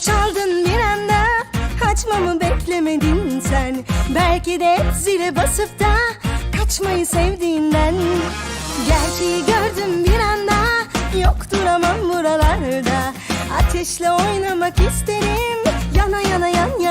Çaldın bir anda. Kaçmamı beklemedin sen. Belki de zile basıp da Kaçmayı sevdiğinden. Gerçeği gördüm bir anda. Yok duramam buralarda. Ateşle oynamak isterim. Yana yana yan yana.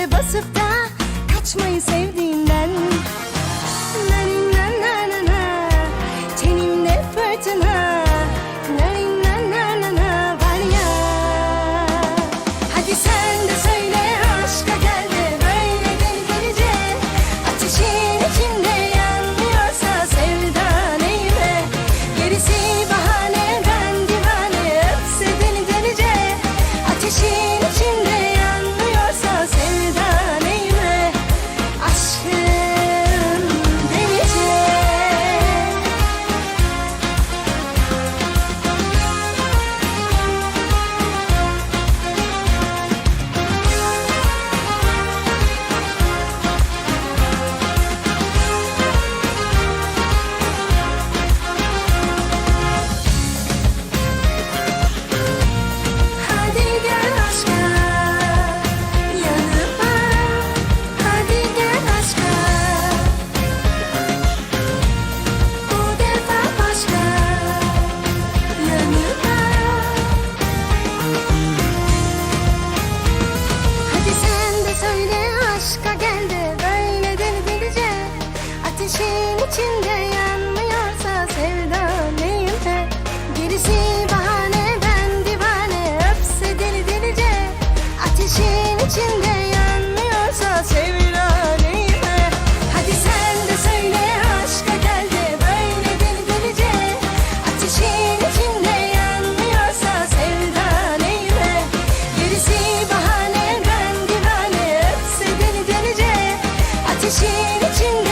Düğmeye basıp da kaçmayı sevdiğinden. Narin na na na na. Tenimde fırtına. Narin na var ya. Hadi sen de söyle. ateşin içinde yanmıyorsa sevda neyimde Gerisi bahane ben divane öpse deli delice. Ateşin içinde yanmıyorsa sevda neyimde Hadi sen de söyle aşka gel de böyle deli delice Ateşin içinde yanmıyorsa sevda neyimde Gerisi bahane ben divane öpse deli delice. Ateşin içinde